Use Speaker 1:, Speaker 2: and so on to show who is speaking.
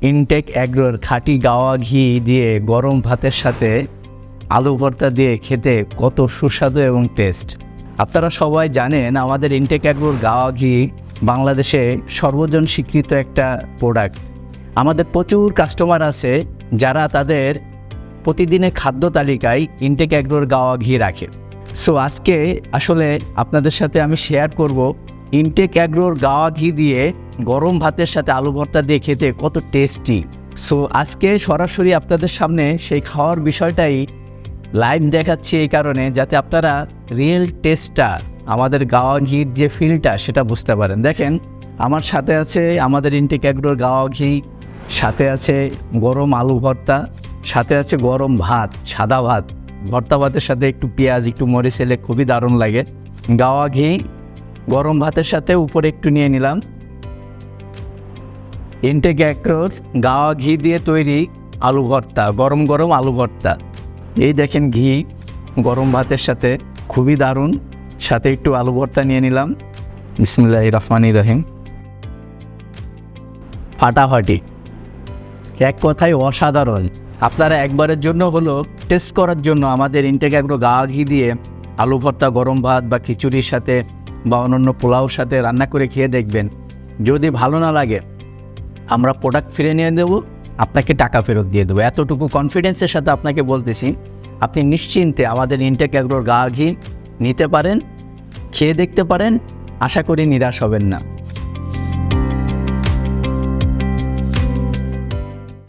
Speaker 1: Intact অ্যাগ্রোর খাঁটি গাওয়া ঘি দিয়ে গরম ভাতের সাথে আলু ভর্তা দিয়ে খেতে কত সুস্বাদু এবং টেস্ট আপনারা সবাই জানেন আমাদের ইনটেক অ্যাগ্রোর গাওয়া ঘি বাংলাদেশে সর্বজন স্বীকৃত একটা প্রোডাক্ট আমাদের প্রচুর কাস্টমার আছে যারা তাদের প্রতিদিনের খাদ্য তালিকায় ইনটেক অ্যাগ্রোর গাওয়া ঘি রাখে। সো আজকে আসলে আপনাদের সাথে আমি শেয়ার করব ইনটেক অ্যাগ্রোর গাওয়া ঘি দিয়ে গরম ভাতের সাথে আলু ভর্তা দিয়ে খেতে কত টেস্টি সো আজকে সরাসরি আপনাদের সামনে সেই খাওয়ার বিষয়টাই লাইভ দেখাচ্ছি এই কারণে যাতে আপনারা রিয়েল টেস্টটা আমাদের গাওয়া ঘির যে ফিলটা সেটা বুঝতে পারেন। দেখেন, আমার সাথে আছে আমাদের ইনটেক অ্যাগ্রোর গাওয়া ঘি, সাথে আছে গরম আলু ভর্তা, সাথে আছে গরম ভাত, সাদা ভাত, ভর্তা ভাতের সাথে একটু পেঁয়াজ, একটু মরিচ এলে খুবই দারুণ লাগে। গাওয়া ঘি গরম ভাতের সাথে উপরে একটু নিয়ে নিলাম। ইনটেক অ্যাগ্রোর গাওয়া ঘি দিয়ে তৈরি আলু ভর্তা, গরম গরম আলু ভর্তা। এই দেখেন ঘি, গরম ভাতের সাথে খুবই দারুণ, সাথে একটু আলু ভর্তা নিয়ে নিলাম। বিসমিল্লাহ রহমানি রহিম। ফাটাফাটি। এক কথায় অসাধারণ। আপনারা একবারের জন্য হলো টেস্ট করার জন্য আমাদের ইনটেক এগ্রো গা ঘি দিয়ে আলু ভর্তা, গরম ভাত বা খিচুড়ির সাথে বা অন্যান্য পোলাওর সাথে রান্না করে খেয়ে দেখবেন। যদি ভালো না লাগে, আমরা প্রোডাক্ট ফিরে নিয়ে দেব আপনাকে টাকা ফেরত দিয়ে দেবো। এতটুকু কনফিডেন্সের সাথে আপনাকে বলতেছি, আপনি নিশ্চিন্তে আমাদের ইনটেক অ্যাগ্রোর গা ঘি নিতে পারেন, খেয়ে দেখতে পারেন, আশা করি নিরাশ হবেন না।